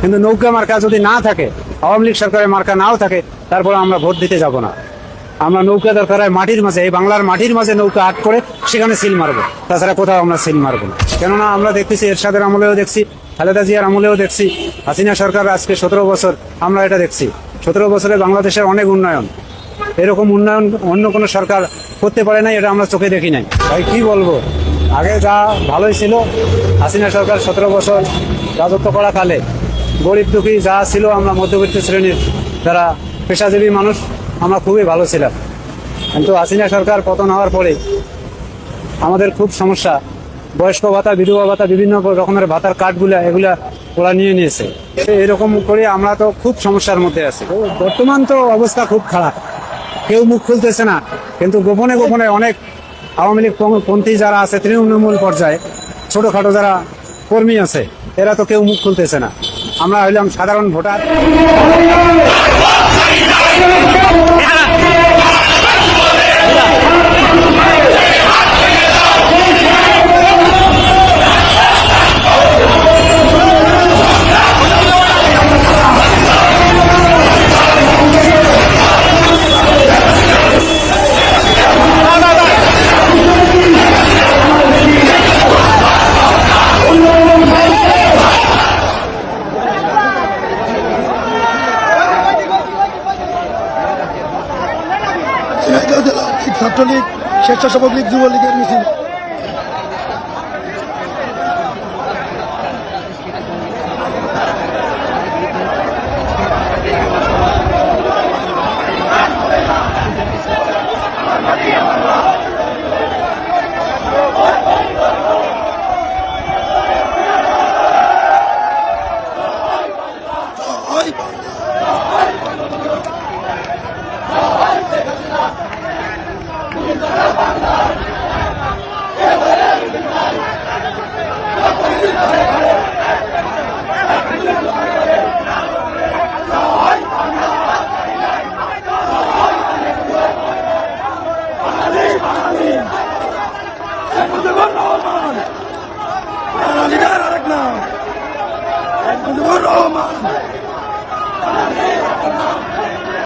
কিন্তু নৌকা মার্কা যদি না থাকে, আওয়ামী লীগ সরকারের মার্কা নাও থাকে, তারপরে আমরা ভোট দিতে যাব না। আমরা নৌকা দরকার হয় মাটির মাঝে, এই বাংলার মাটির মাঝে নৌকা আট করে সেখানে সিল মারবো। তাছাড়া কোথাও আমরা সিল মারবো না। কেননা আমরা দেখতেছি এরশাদের আমলেও দেখছি, খালেদা জিয়ার আমলেও দেখছি, হাসিনা সরকার আজকে সতেরো বছর, আমরা এটা দেখছি। সতেরো বছরে বাংলাদেশের অনেক উন্নয়ন। এরকম উন্নয়ন অন্য কোনো সরকার করতে পারে নাই, এটা আমরা চোখে দেখি নাই। ভাই, কি বলব? আগে যা ভালোই ছিল, হাসিনা সরকার সতেরো বছর রাজত্ব করা কালে গরিব দুঃখী যা ছিল আমরা মধ্যবিত্ত শ্রেণির যারা পেশাজীবী মানুষ, আমরা খুবই ভালো ছিলাম। কিন্তু হাসিনা সরকার পতন হওয়ার পরে আমাদের খুব সমস্যা। বয়স্ক ভাতা, বিধবা ভাতা, বিভিন্ন রকমের ভাতার কার্ডগুলা, এগুলা ওরা নিয়ে নিয়েছে। এরকম করে আমরা তো খুব সমস্যার মধ্যে আছি। বর্তমান তো অবস্থা খুব খারাপ। কেউ মুখ খুলতেছে না। কিন্তু গোপনে গোপনে অনেক আওয়ামী লীগ পন্থী যারা আছে, তৃণমূল পর্যায়ে, ছোটোখাটো যারা কর্মী আছে, এরা তো কেউ মুখ খুলতেছে না। আমরা হইলাম সাধারণ ভোটার। জেলা লীগ ছাত্রলীগ স্বেচ্ছাসেবক লীগ যুবলীগের মিছিল। বাঙালিদের আরেক নাম মুজিবুর রহমান